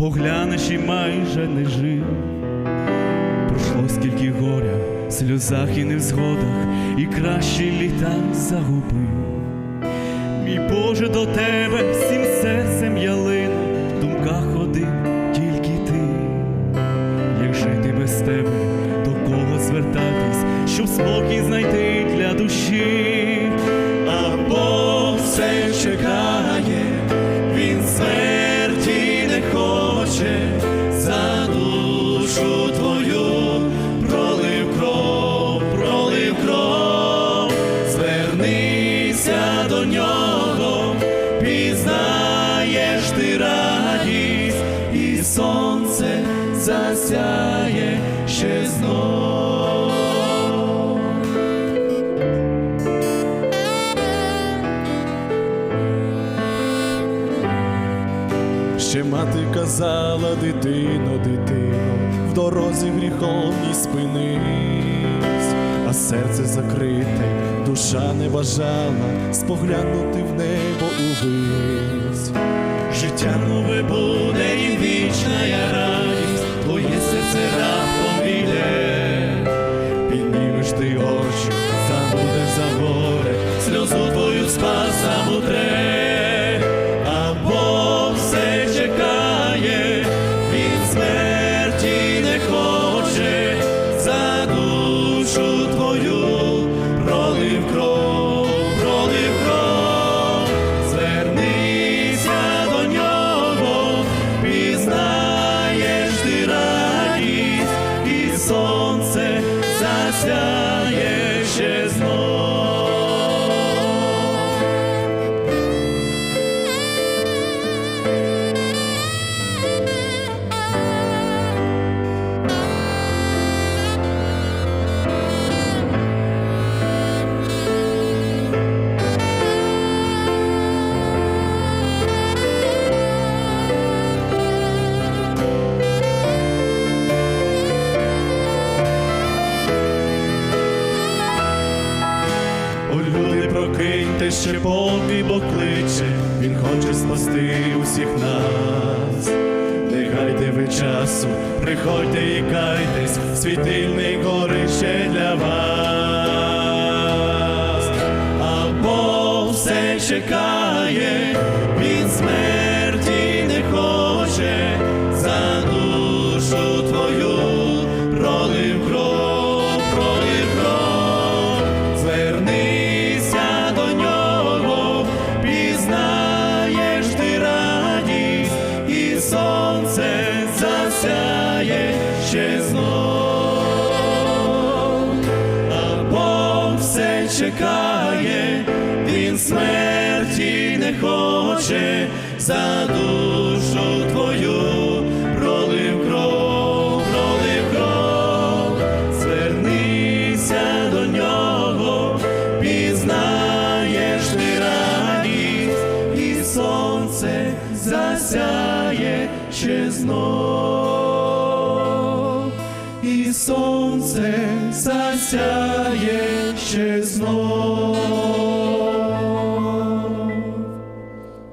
поглянеш і майже не жив. Пройшло скільки горя, в сльозах і невзгодах, і кращі літа загубив. Мій Боже, до тебе всім серцем я лину, в думках один тільки ти. Як жити без тебе, до кого звертатись, щоб спокій знайти для душі, до нього, пізнаєш ти радість, і сонце засяє ще знов. Ще мати казала, дитино, дитино, в дорозі гріховній спинись, а серце закрите, душа не бажала споглянути в небо увесь. Життя нове буде і вічна я радість, засяє прокиньте Бог і Бог кличе, Він хоче спасти усіх нас. Не гайте ви часу, приходьте і кайтесь, світильний горище для вас. А Бог все чекає, Він смерті чекає, він смерті не хоче, за душу твою пролив кров, пролив кров, звернися до нього, пізнаєш ти радість, і сонце засяє ще знов, і сонце засяє ще знов.